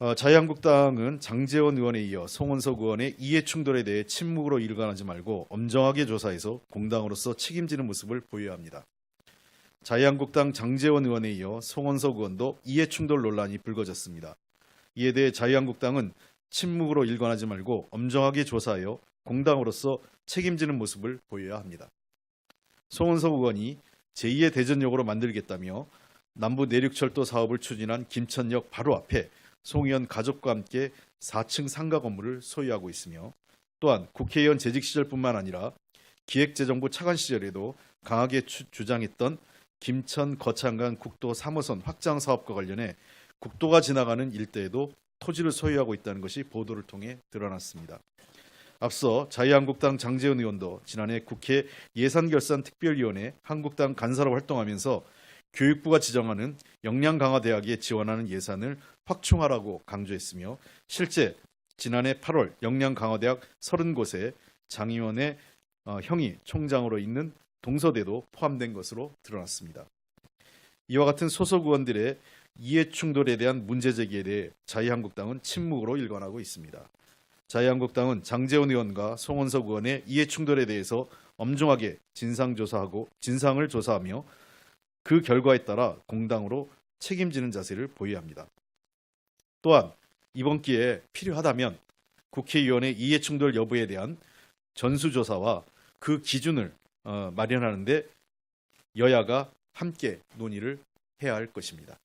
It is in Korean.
어, 자유한국당은 장재원 의원에 이어 송원석 의원의 이해 충돌에 대해 침묵으로 일관하지 말고 엄정하게 조사해서 공당으로서 책임지는 모습을 보여야 합니다. 자유한국당 장재원 의원에 이어 송원석 의원도 이해 충돌 논란이 불거졌습니다. 이에 대해 자유한국당은 침묵으로 일관하지 말고 엄정하게 조사하여 공당으로서 책임지는 모습을 보여야 합니다. 송원석 의원이 제2의 대전역으로 만들겠다며 남부 내륙철도 사업을 추진한 김천역 바로 앞에 송 의원 가족과 함께 4층 상가 건물을 소유하고 있으며 또한 국회의원 재직 시절뿐만 아니라 기획재정부 차관 시절에도 강하게 추- 주장했던 김천 거창간 국도 3호선 확장 사업과 관련해 국도가 지나가는 일대에도 토지를 소유하고 있다는 것이 보도를 통해 드러났습니다. 앞서 자유한국당 장재원 의원도 지난해 국회 예산결산특별위원회 한국당 간사로 활동하면서 교육부가 지정하는 역량 강화 대학에 지원하는 예산을 확충하라고 강조했으며 실제 지난해 8월 역량 강화 대학 30곳에 장 의원의 어, 형이 총장으로 있는 동서대도 포함된 것으로 드러났습니다. 이와 같은 소속 의원들의 이해 충돌에 대한 문제 제기에 대해 자유한국당은 침묵으로 일관하고 있습니다. 자유한국당은 장재원 의원과 송원석 의원의 이해 충돌에 대해서 엄정하게 진상 조사하고 진상을 조사하며 그 결과에 따라 공당으로 책임지는 자세를 보여야 합니다. 또한 이번 기회에 필요하다면 국회의원의 이해 충돌 여부에 대한 전수조사와 그 기준을 어, 마련하는데 여야가 함께 논의를 해야 할 것입니다.